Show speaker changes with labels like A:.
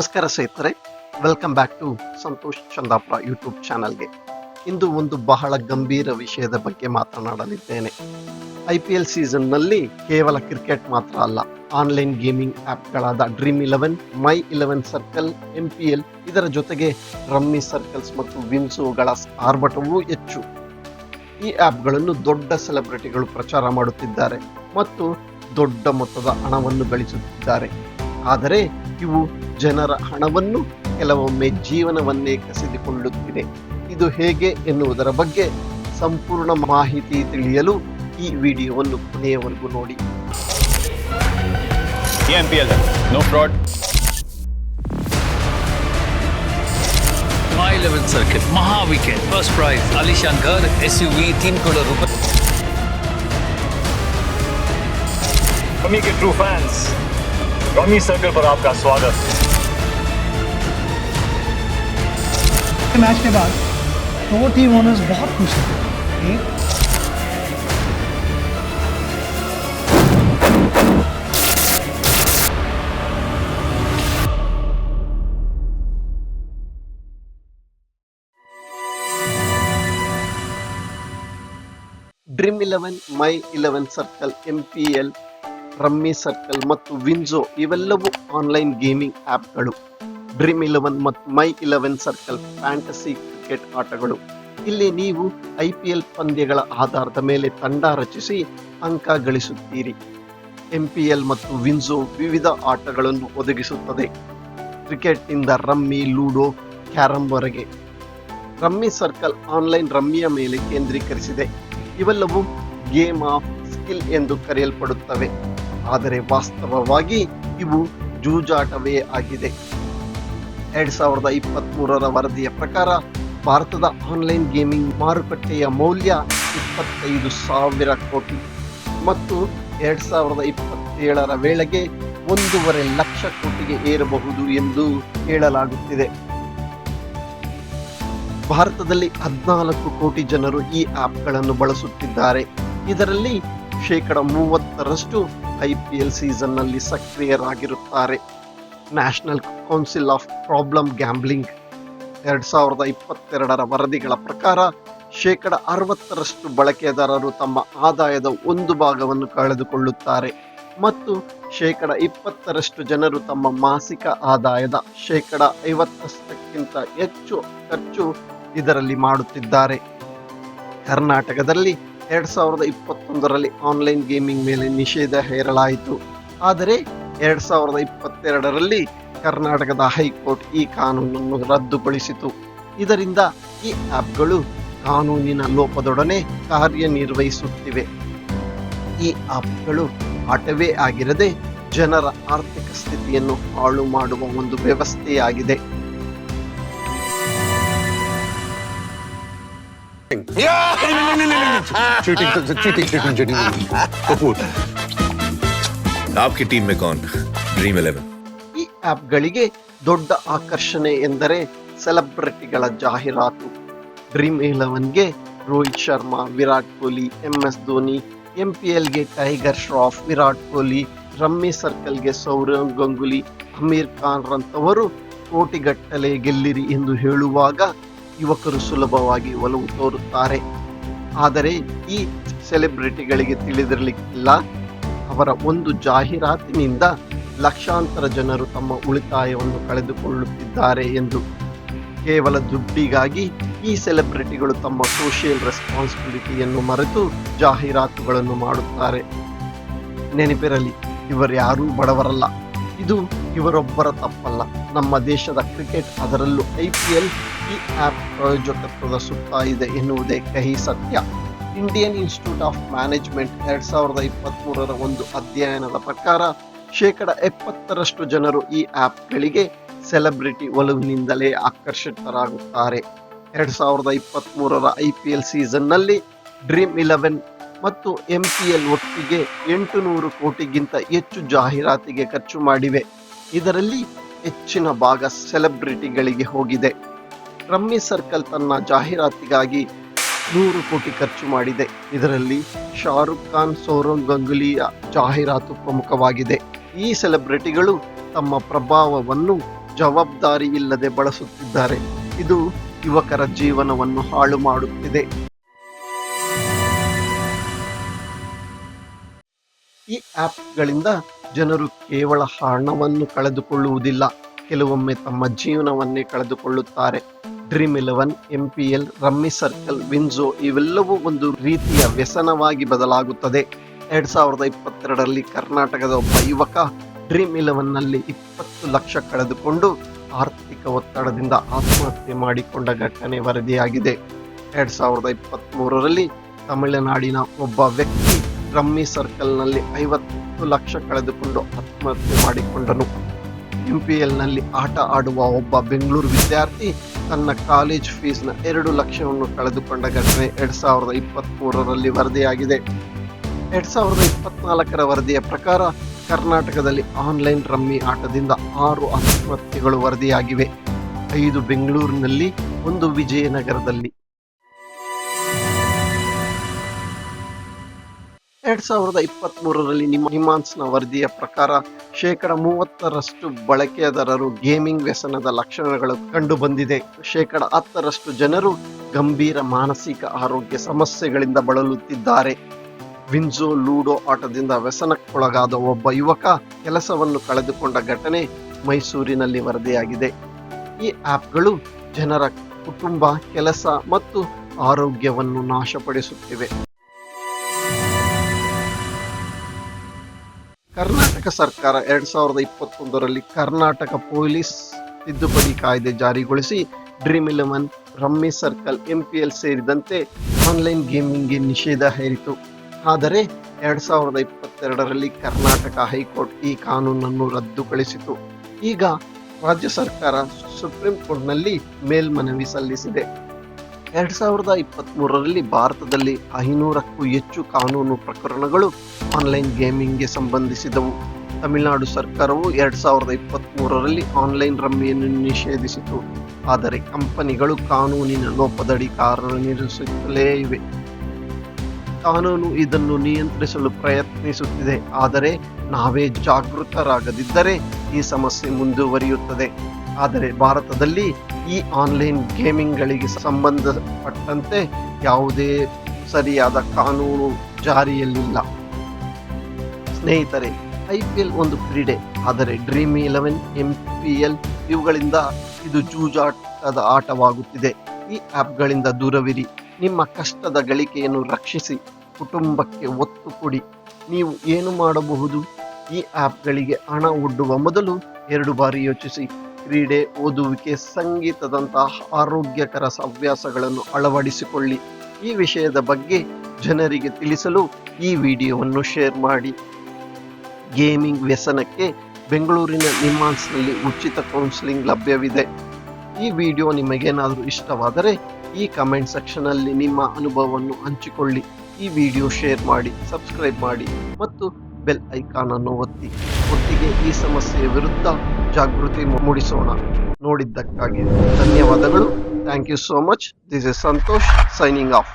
A: ನಮಸ್ಕಾರ ಸ್ನೇಹಿತರೆ. Welcome back to Santosh Chandapura YouTube ಚಾನಲ್ಗೆ ಇಂದು ಒಂದು ಬಹಳ ಗಂಭೀರ ವಿಷಯದ ಬಗ್ಗೆ ಮಾತನಾಡಲಿದ್ದೇನೆ. ಐ ಪಿ ಎಲ್ ಸೀಸನ್ನಲ್ಲಿ ಕೇವಲ ಕ್ರಿಕೆಟ್ ಮಾತ್ರ ಅಲ್ಲ online gaming ಆ್ಯಪ್ಗಳಾದ Dream eleven My eleven Circle M P L ಇದರ ಜೊತೆಗೆ ರಮ್ಮಿ ಸರ್ಕಲ್ಸ್ ಮತ್ತು ವಿನ್ಸೋಗಳ ಆರ್ಭಟವೂ ಹೆಚ್ಚು. ಈ ಆ್ಯಪ್ಗಳನ್ನು ದೊಡ್ಡ ಸೆಲೆಬ್ರಿಟಿಗಳು ಪ್ರಚಾರ ಮಾಡುತ್ತಿದ್ದಾರೆ ಮತ್ತು ದೊಡ್ಡ ಮೊತ್ತದ ಹಣವನ್ನು ಗಳಿಸುತ್ತಿದ್ದಾರೆ. ಆದರೆ ಇವು ಜನರ ಹಣವನ್ನು ಕೆಲವೊಮ್ಮೆ ಜೀವನವನ್ನೇ ಕಸಿದುಕೊಳ್ಳುತ್ತಿದೆ ಇದು ಹೇಗೆ ಎನ್ನುವುದರ ಬಗ್ಗೆ ಸಂಪೂರ್ಣ ಮಾಹಿತಿ ತಿಳಿಯಲು ಈ ವಿಡಿಯೋವನ್ನು ಕೊನೆಯವರೆಗೂ ನೋಡಿ.
B: No fraud. ಸರ್ಕಿಟ್ ಮಹಾ ವಿಕೆಟ್
C: ಫಸ್ಟ್ ಪ್ರೈಸ್ ಅಲಿಶಾನ್ ಘರ್ ಎಸ್ ಯು ವಿ ತೀನ್ ಕರೋಡ್ ರೂಪಾಯಿ ಕಮಿಗೆ ಟ್ರೂ ಫ್ಯಾನ್ಸ್
B: रमी सर्कल पर आपका स्वागत।
D: मैच के बाद दो टीम ओनर्स बहुत खुश हैं। एक
A: Dream 11 My 11 Circle M P L Rummy Circle ಮತ್ತು ವಿನ್ಝೋ ಇವೆಲ್ಲವೂ ಆನ್ಲೈನ್ ಗೇಮಿಂಗ್ ಆ್ಯಪ್ಗಳು ಡ್ರೀಮ್ ಇಲೆವೆನ್ ಮತ್ತು My Eleven Circle fantasy cricket ಆಟಗಳು. ಇಲ್ಲಿ ನೀವು ಐ ಪಿ ಎಲ್ ಪಂದ್ಯಗಳ ಆಧಾರದ ಮೇಲೆ ತಂಡ ರಚಿಸಿ ಅಂಕ ಗಳಿಸುತ್ತೀರಿ. ಎಂ ಪಿ ಎಲ್ ಮತ್ತು ವಿನ್ಝೋ ವಿವಿಧ ಆಟಗಳನ್ನು ಒದಗಿಸುತ್ತದೆ. ಕ್ರಿಕೆಟ್ನಿಂದ ರಮ್ಮಿ, ಲೂಡೋ ಕ್ಯಾರಂವರೆಗೆ ರಮ್ಮಿ ಸರ್ಕಲ್ ಆನ್ಲೈನ್ ರಮ್ಮಿಯ ಮೇಲೆ ಕೇಂದ್ರೀಕರಿಸಿದೆ. ಇವೆಲ್ಲವೂ ಗೇಮ್ ಆಫ್ ಸ್ಕಿಲ್ ಎಂದು ಕರೆಯಲ್ಪಡುತ್ತವೆ. ಆದರೆ ವಾಸ್ತವವಾಗಿ ಇವು ಜೂಜಾಟವೇ ಆಗಿದೆ. ಎರಡ್ ಸಾವಿರದ ಇಪ್ಪತ್ತ್ ಮೂರರ ವರದಿಯ ಪ್ರಕಾರ ಭಾರತದ ಆನ್ಲೈನ್ ಗೇಮಿಂಗ್ ಮಾರುಕಟ್ಟೆಯ ಮೌಲ್ಯ ಇಪ್ಪತ್ತೈದು ಸಾವಿರ ಕೋಟಿ ಮತ್ತು ಎರಡ್ ಸಾವಿರದ ಇಪ್ಪತ್ತೇಳರ ವೇಳೆಗೆ ಒಂದೂವರೆ ಲಕ್ಷ ಕೋಟಿಗೆ ಏರಬಹುದು ಎಂದು ಹೇಳಲಾಗುತ್ತಿದೆ. ಭಾರತದಲ್ಲಿ ಹದಿನಾಲ್ಕು ಕೋಟಿ ಜನರು ಈ ಆಪ್ಗಳನ್ನು ಬಳಸುತ್ತಿದ್ದಾರೆ. ಇದರಲ್ಲಿ ಶೇಕಡ ಮೂವತ್ತರಷ್ಟು ಐ ಪಿ ಎಲ್ ಸೀಸನ್ನಲ್ಲಿ ಸಕ್ರಿಯರಾಗಿರುತ್ತಾರೆ. National Council of Problem Gambling. ಎರಡ್ ಸಾವಿರದ ಇಪ್ಪತ್ತೆರಡರ ವರದಿಗಳ ಪ್ರಕಾರ, ಶೇಕಡ ಅರವತ್ತರಷ್ಟು ಬಳಕೆದಾರರು ತಮ್ಮ ಆದಾಯದ ಒಂದು ಭಾಗವನ್ನು ಕಳೆದುಕೊಳ್ಳುತ್ತಾರೆ ಮತ್ತು ಶೇಕಡ ಇಪ್ಪತ್ತರಷ್ಟು ಜನರು ತಮ್ಮ ಮಾಸಿಕ ಆದಾಯದ ಶೇಕಡ ಐವತ್ತಷ್ಟಕ್ಕಿಂತ ಹೆಚ್ಚು ಖರ್ಚು ಇದರಲ್ಲಿ ಮಾಡುತ್ತಿದ್ದಾರೆ. ಕರ್ನಾಟಕದಲ್ಲಿ ಎರಡ್ ಸಾವಿರದ ಇಪ್ಪತ್ತೊಂದರಲ್ಲಿ ಆನ್ಲೈನ್ ಗೇಮಿಂಗ್ ಮೇಲೆ ನಿಷೇಧ ಹೇರಲಾಯಿತು. ಆದರೆ ಎರಡ್ ಸಾವಿರದ ಇಪ್ಪತ್ತೆರಡರಲ್ಲಿ ಕರ್ನಾಟಕದ ಹೈಕೋರ್ಟ್ ಈ ಕಾನೂನನ್ನು ರದ್ದುಗೊಳಿಸಿತು. ಇದರಿಂದ ಈ ಆ್ಯಪ್ಗಳು ಕಾನೂನಿನ ಲೋಪದೊಡನೆ ಕಾರ್ಯನಿರ್ವಹಿಸುತ್ತಿವೆ. ಈ ಆ್ಯಪ್ಗಳು ಆಟವೇ ಆಗಿರದೆ ಜನರ ಆರ್ಥಿಕ ಸ್ಥಿತಿಯನ್ನು ಹಾಳು ಮಾಡುವ ಒಂದು ವ್ಯವಸ್ಥೆಯಾಗಿದೆ.
E: cheating cheating cheating cheating Kapoor
F: आपकी टीम में कौन ड्रीम इलेवन
A: ಈ ಆ್ಯಪ್ಗಳಿಗೆ ದೊಡ್ಡ ಆಕರ್ಷಣೆ ಎಂದರೆ ಸೆಲೆಬ್ರಿಟಿಗಳ ಜಾಹೀರಾತು dream ಇಲೆವನ್ಗೆ Rohit Sharma Virat Kohli M S Dhoni M P ಎಲ್ಗೆ Tiger Shroff Virat Kohli rummy ಸರ್ಕಲ್ಗೆ ಸೌರವ್ ಗಂಗುಲಿ ಅಮೀರ್ ಖಾನ್ ರಂತವರು ಕೋಟಿಗಟ್ಟಲೆ ಗೆಲ್ಲಿರಿ ಎಂದು ಹೇಳುವಾಗ ಯುವಕರು ಸುಲಭವಾಗಿ ಒಲವು ತೋರುತ್ತಾರೆ. ಆದರೆ ಈ ಸೆಲೆಬ್ರಿಟಿಗಳಿಗೆ ತಿಳಿದಿರಲಿಕ್ಕಿಲ್ಲ. ಅವರ ಒಂದು ಜಾಹೀರಾತಿನಿಂದ ಲಕ್ಷಾಂತರ ಜನರು ತಮ್ಮ ಉಳಿತಾಯವನ್ನು ಕಳೆದುಕೊಳ್ಳುತ್ತಿದ್ದಾರೆ ಎಂದು ಕೇವಲ ದುಡ್ಡಿಗಾಗಿ ಈ ಸೆಲೆಬ್ರಿಟಿಗಳು ತಮ್ಮ ಸೋಷಿಯಲ್ ರೆಸ್ಪಾನ್ಸಿಬಿಲಿಟಿಯನ್ನು ಮರೆತು ಜಾಹೀರಾತುಗಳನ್ನು ಮಾಡುತ್ತಾರೆ. ನೆನಪಿರಲಿ ಇವರ್ಯಾರೂ ಬಡವರಲ್ಲ. ಇದು ಇವರೊಬ್ಬರ ತಪ್ಪಲ್ಲ. ನಮ್ಮ ದೇಶದ ಕ್ರಿಕೆಟ್ ಅದರಲ್ಲೂ ಐ ಪಿ ಎಲ್ ಈ ಆ್ಯಪ್ ಪ್ರಾಯೋಜಕತ್ವದ ಸುತ್ತ ಇದೆ ಎನ್ನುವುದೇ ಕಹಿ ಸತ್ಯ. ಇಂಡಿಯನ್ ಇನ್ಸ್ಟಿಟ್ಯೂಟ್ ಆಫ್ ಮ್ಯಾನೇಜ್ಮೆಂಟ್ ಎರಡ್ ಸಾವಿರದ ಇಪ್ಪತ್ತ್ಮೂರರ ಒಂದು ಅಧ್ಯಯನದ ಪ್ರಕಾರ ಶೇಕಡ ಎಪ್ಪತ್ತರಷ್ಟು ಜನರು ಈ ಆ್ಯಪ್ಗಳಿಗೆ ಸೆಲೆಬ್ರಿಟಿ ಒಲವಿನಿಂದಲೇ ಆಕರ್ಷಿತರಾಗುತ್ತಾರೆ. ಎರಡ್ ಸಾವಿರದ ಇಪ್ಪತ್ತ್ಮೂರರ ಐ ಪಿ ಎಲ್ ಸೀಸನ್ನಲ್ಲಿ ಡ್ರೀಮ್ ಇಲೆವೆನ್ ಮತ್ತು ಎಂ ಪಿ ಎಲ್ ಒಟ್ಟಿಗೆ ಎಂಟು ನೂರು ಕೋಟಿಗಿಂತ ಹೆಚ್ಚು ಜಾಹೀರಾತಿಗೆ ಖರ್ಚು ಮಾಡಿವೆ. ಇದರಲ್ಲಿ ಹೆಚ್ಚಿನ ಭಾಗ ಸೆಲೆಬ್ರಿಟಿಗಳಿಗೆ ಹೋಗಿದೆ. ರಮ್ಮಿ ಸರ್ಕಲ್ ತನ್ನ ಜಾಹೀರಾತಿಗಾಗಿ ನೂರು ಕೋಟಿ ಖರ್ಚು ಮಾಡಿದೆ. ಇದರಲ್ಲಿ ಶಾರುಖ್ ಖಾನ್, ಸೌರವ್ ಗಂಗುಲಿಯ ಜಾಹೀರಾತು ಪ್ರಮುಖವಾಗಿದೆ. ಈ ಸೆಲೆಬ್ರಿಟಿಗಳು ತಮ್ಮ ಪ್ರಭಾವವನ್ನು ಜವಾಬ್ದಾರಿ ಇಲ್ಲದೆ ಬಳಸುತ್ತಿದ್ದಾರೆ. ಇದು ಯುವಕರ ಜೀವನವನ್ನು ಹಾಳು ಮಾಡುತ್ತಿದೆ. ಈ ಆ್ಯಪ್ಗಳಿಂದ ಜನರು ಕೇವಲ ಹಣವನ್ನು ಕಳೆದುಕೊಳ್ಳುವುದಿಲ್ಲ, ಕೆಲವೊಮ್ಮೆ ತಮ್ಮ ಜೀವನವನ್ನೇ ಕಳೆದುಕೊಳ್ಳುತ್ತಾರೆ. Dream Eleven M P L Rummy Circle WinZO ಇವೆಲ್ಲವೂ ಒಂದು ರೀತಿಯ ವ್ಯಸನವಾಗಿ ಬದಲಾಗುತ್ತದೆ. ಎರಡ್ ಸಾವಿರದ ಇಪ್ಪತ್ತೆರಡರಲ್ಲಿ ಕರ್ನಾಟಕದ ಒಬ್ಬ ಯುವಕ ಡ್ರೀಮ್ ಇಲೆವನ್ನಲ್ಲಿ ಇಪ್ಪತ್ತು ಲಕ್ಷ ಕಳೆದುಕೊಂಡು ಆರ್ಥಿಕ ಒತ್ತಡದಿಂದ ಆತ್ಮಹತ್ಯೆ ಮಾಡಿಕೊಂಡ ಘಟನೆ ವರದಿಯಾಗಿದೆ. ಎರಡ್ ಸಾವಿರದ ಇಪ್ಪತ್ತ್ ತಮಿಳುನಾಡಿನ ಒಬ್ಬ ವ್ಯಕ್ತಿ ರಮ್ಮಿ ಸರ್ಕಲ್ನಲ್ಲಿ ಐವತ್ತು ಲಕ್ಷ ಕಳೆದುಕೊಂಡು ಆತ್ಮಹತ್ಯೆ ಮಾಡಿಕೊಂಡನು. ಎಂಪಿಎಲ್ನಲ್ಲಿ ಆಟ ಆಡುವ ಒಬ್ಬ ಬೆಂಗಳೂರು ವಿದ್ಯಾರ್ಥಿ ತನ್ನ ಕಾಲೇಜ್ ಫೀಸ್ನ ಎರಡು ಲಕ್ಷವನ್ನು ಕಳೆದುಕೊಂಡ ಘಟನೆ ಎರಡ್ ಸಾವಿರದ ಇಪ್ಪತ್ತ್ ಮೂರರಲ್ಲಿ ವರದಿಯಾಗಿದೆ. ಎರಡ್ ಸಾವಿರದ ಇಪ್ಪತ್ನಾಲ್ಕರ ವರದಿಯ ಪ್ರಕಾರ ಕರ್ನಾಟಕದಲ್ಲಿ ಆನ್ಲೈನ್ ರಮ್ಮಿ ಆಟದಿಂದ ಆರು ಆತ್ಮಹತ್ಯೆಗಳು ವರದಿಯಾಗಿವೆ. ಐದು ಬೆಂಗಳೂರಿನಲ್ಲಿ, ಒಂದು ವಿಜಯನಗರದಲ್ಲಿ. ಎರಡ್ ಸಾವಿರದ ಇಪ್ಪತ್ತ್ ಮೂರರಲ್ಲಿ ನಿಮ್ಮ ನಿಮಾನ್ಸ್ನ ವರದಿಯ ಪ್ರಕಾರ ಶೇಕಡ ಮೂವತ್ತರಷ್ಟು ಬಳಕೆದಾರರು ಗೇಮಿಂಗ್ ವ್ಯಸನದ ಲಕ್ಷಣಗಳು ಕಂಡು ಬಂದಿದೆ. ಶೇಕಡ ಹತ್ತರಷ್ಟು ಜನರು ಗಂಭೀರ ಮಾನಸಿಕ ಆರೋಗ್ಯ ಸಮಸ್ಯೆಗಳಿಂದ ಬಳಲುತ್ತಿದ್ದಾರೆ. ವಿನ್ಜೋ ಲೂಡೋ ಆಟದಿಂದ ವ್ಯಸನಕ್ಕೊಳಗಾದ ಒಬ್ಬ ಯುವಕ ಕೆಲಸವನ್ನು ಕಳೆದುಕೊಂಡ ಘಟನೆ ಮೈಸೂರಿನಲ್ಲಿ ವರದಿಯಾಗಿದೆ. ಈ ಆಪ್ಗಳು ಜನರ ಕುಟುಂಬ, ಕೆಲಸ ಮತ್ತು ಆರೋಗ್ಯವನ್ನು ನಾಶಪಡಿಸುತ್ತಿವೆ. ಕರ್ನಾಟಕ ಸರ್ಕಾರ ಎರಡ್ ಸಾವಿರದ ಇಪ್ಪತ್ತೊಂದರಲ್ಲಿ ಕರ್ನಾಟಕ ಪೊಲೀಸ್ ತಿದ್ದುಪಡಿ ಕಾಯ್ದೆ ಜಾರಿಗೊಳಿಸಿ Dream Eleven, rummy circle, MPL ಸೇರಿದಂತೆ ಆನ್ಲೈನ್ ಗೇಮಿಂಗ್ಗೆ ನಿಷೇಧ ಹೇರಿತು ಆದರೆ ಎರಡ್ ಸಾವಿರದ ಇಪ್ಪತ್ತೆರಡರಲ್ಲಿ ಕರ್ನಾಟಕ ಹೈಕೋರ್ಟ್ ಈ ಕಾನೂನನ್ನು ರದ್ದುಗೊಳಿಸಿತು. ಈಗ ರಾಜ್ಯ ಸರ್ಕಾರ ಸುಪ್ರೀಂ ಕೋರ್ಟ್ನಲ್ಲಿ ಮೇಲ್ಮನವಿ ಸಲ್ಲಿಸಿದೆ. ಎರಡ್ ಸಾವಿರದ ಇಪ್ಪತ್ತ್ ಮೂರರಲ್ಲಿ ಭಾರತದಲ್ಲಿ ಐನೂರಕ್ಕೂ ಹೆಚ್ಚು ಕಾನೂನು ಪ್ರಕರಣಗಳು ಆನ್ಲೈನ್ ಗೇಮಿಂಗ್ಗೆ ಸಂಬಂಧಿಸಿದವು. ತಮಿಳುನಾಡು ಸರ್ಕಾರವು ಎರಡ್ ಸಾವಿರದ ಇಪ್ಪತ್ತ್ ಮೂರರಲ್ಲಿ ಆನ್ಲೈನ್ ರಮ್ಮಿಯನ್ನು ನಿಷೇಧಿಸಿತು. ಆದರೆ ಕಂಪನಿಗಳು ಕಾನೂನಿನ ಲೋಪದಡಿ ಕಾರ್ಯನಿರ್ವಹಿಸುತ್ತಲೇ ಇವೆ. ಕಾನೂನು ಇದನ್ನು ನಿಯಂತ್ರಿಸಲು ಪ್ರಯತ್ನಿಸುತ್ತಿದೆ. ಆದರೆ ನಾವೇ ಜಾಗೃತರಾಗದಿದ್ದರೆ ಈ ಸಮಸ್ಯೆ ಮುಂದುವರಿಯುತ್ತದೆ. ಆದರೆ ಭಾರತದಲ್ಲಿ ಈ ಆನ್ಲೈನ್ ಗೇಮಿಂಗ್ಗಳಿಗೆ ಸಂಬಂಧಪಟ್ಟಂತೆ ಯಾವುದೇ ಸರಿಯಾದ ಕಾನೂನು ಜಾರಿಯಲ್ಲಿಲ್ಲ. ಸ್ನೇಹಿತರೆ, ಐ ಪಿ ಎಲ್ ಒಂದು ಕ್ರೀಡೆ, ಆದರೆ Dream Eleven, M P L ಇವುಗಳಿಂದ ಇದು ಜೂಜಾಟದ ಆಟವಾಗುತ್ತಿದೆ. ಈ ಆ್ಯಪ್ಗಳಿಂದ ದೂರವಿರಿ, ನಿಮ್ಮ ಕಷ್ಟದ ಗಳಿಕೆಯನ್ನು ರಕ್ಷಿಸಿ, ಕುಟುಂಬಕ್ಕೆ ಒತ್ತು ಕೊಡಿ. ನೀವು ಏನು ಮಾಡಬಹುದು? ಈ ಆ್ಯಪ್ಗಳಿಗೆ ಹಣ ಒಡ್ಡುವ ಮೊದಲು ಎರಡು ಬಾರಿ ಯೋಚಿಸಿ. ಕ್ರೀಡೆ ಓದುವಿಕೆ, ಸಂಗೀತದಂತಹ ಆರೋಗ್ಯಕರ ಹವ್ಯಾಸಗಳನ್ನು ಅಳವಡಿಸಿಕೊಳ್ಳಿ. ಈ ವಿಷಯದ ಬಗ್ಗೆ ಜನರಿಗೆ ತಿಳಿಸಲು ಈ ವಿಡಿಯೋವನ್ನು ಶೇರ್ ಮಾಡಿ. ಗೇಮಿಂಗ್ ವ್ಯಸನಕ್ಕೆ ಬೆಂಗಳೂರಿನ ನಿಮಾನ್ಸ್ನಲ್ಲಿ ಉಚಿತ ಕೌನ್ಸಿಲಿಂಗ್ ಲಭ್ಯವಿದೆ. ಈ ವಿಡಿಯೋ ನಿಮಗೇನಾದರೂ ಇಷ್ಟವಾದರೆ ಈ ಕಮೆಂಟ್ ಸೆಕ್ಷನಲ್ಲಿ ನಿಮ್ಮ ಅನುಭವವನ್ನು ಹಂಚಿಕೊಳ್ಳಿ. ಈ ವಿಡಿಯೋ ಶೇರ್ ಮಾಡಿ, ಸಬ್ಸ್ಕ್ರೈಬ್ ಮಾಡಿ ಮತ್ತು ಬೆಲ್ ಐಕಾನ್ ಅನ್ನು ಒತ್ತಿ. ಒಟ್ಟಿಗೆ ಈ ಸಮಸ್ಯೆಯ ವಿರುದ್ಧ ಜಾಗೃತಿ ಮೂಡಿಸೋಣ. ನೋಡಿದ್ದಕ್ಕಾಗಿ ಧನ್ಯವಾದಗಳು. Thank you so much this is Santosh signing off